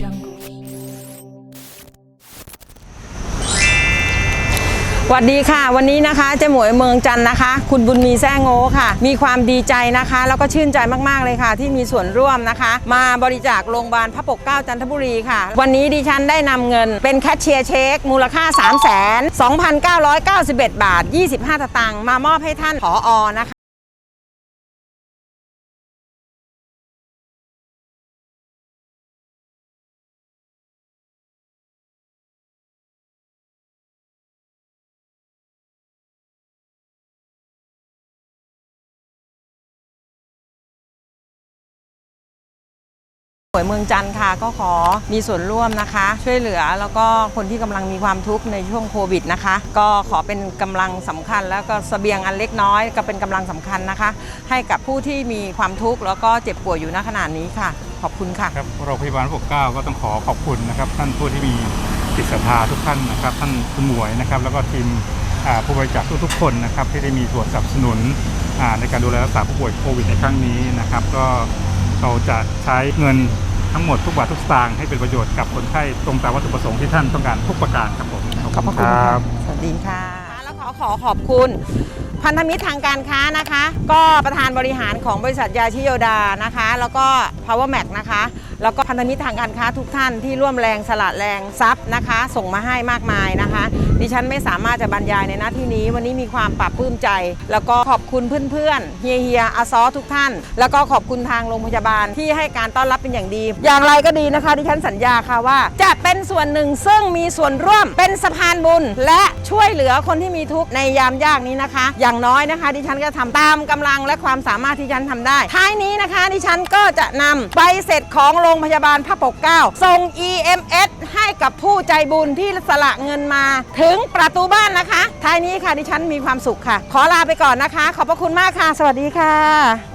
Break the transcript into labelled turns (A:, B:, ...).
A: jungle.
B: สวัสดีค่ะ วันนี้นะคะเจ๊หมวยเมืองจันทร์นะคะ คุณบุญมีแซ่โง่ค่ะ มีความดีใจนะคะ แล้วก็ชื่นใจมากๆเลยค่ะ ที่มีส่วนร่วมนะคะ มาบริจาคโรงพยาบาลพระปกเกล้าจันทบุรีค่ะ วันนี้ดิฉันได้นำเงินเป็นแคชเชียร์เช็ค มูลค่า 3 2 9 9 1 บาท 25สตางค์มามอบให้ท่านผออนะคะ หวยเมืองจันทร์ค่ะก็ขอมีส่วนร่วมนะคะ ช่วยเหลือแล้วก็คนที่กำลังมีความทุกข์ในช่วงโควิดนะคะ ก็ขอเป็นกำลังสำคัญ แล้วก็เสบียงอันเล็กน้อยก็เป็นกำลังสำคัญนะคะ ให้กับผู้ที่มีความทุกข์แล้วก็เจ็บป่วยอยู่ณขณะนี้ค่ะ ขอบคุณค่ะ
C: ครับโรงพยาบาลปกเก้าก็ต้องขอขอบคุณนะครับ ท่านผู้ที่มีจิตศรัทธาทุกท่านนะครับ ท่านคุณหมวยนะครับ แล้วก็ทีมผู้บริจาคทุกๆคนนะครับที่ได้มีส่วนสนับสนุนในการดูแลรักษาผู้ป่วยโควิดในครั้งนี้นะครับ ก็ เราจะใช้เงินทั้งหมดทุกบาททุกสตางค์ให้เป็นประโยชน์กับคนไข้ตรงตามวัตถุประสงค์ที่ท่านต้องการทุกประการครับผม
B: ขอบพระคุณค่ะสวัสดีค่ะ แล้วขอขอขอบคุณ พันธมิตรทางการค้านะคะ ก็ประธานบริหารของบริษัทยาชิโยดานะคะ แล้วก็ Power Mac นะคะ แล้วก็พันธมิตรทางการค้าทุกท่านที่ร่วมแรงสละแรงทรัพย์นะคะ ส่งมาให้มากมายนะคะ ดิฉันไม่สามารถจะบรรยายในหน้าที่นี้ วันนี้มีความปรับปลื้มใจ แล้วก็ขอบคุณเพื่อนๆเฮียเฮียอาซอทุกท่าน แล้วก็ขอบคุณทางโรงพยาบาลที่ให้การต้อนรับเป็นอย่างดี อย่างไรก็ดีนะคะ ดิฉันสัญญาค่ะว่า จะเป็นส่วนหนึ่งซึ่งมีส่วนร่วมเป็นสะพานบุญ และช่วยเหลือคนที่มีทุกข์ในยามยากนี้นะคะอย่างน้อยนะคะ ดิฉันก็ทำตามกำลังและความสามารถที่ฉันทำได้ ท้ายนี้นะคะ ดิฉันก็จะนำใบเสร็จของโรงพยาบาลพระปกเกล้าส่ง EMS ให้กับผู้ใจบุญที่สละเงินมา ถึงประตูบ้านนะคะ ท้ายนี้ค่ะดิฉันมีความสุขค่ะ ขอลาไปก่อนนะคะ ขอบพระคุณมากค่ะ สวัสดีค่ะ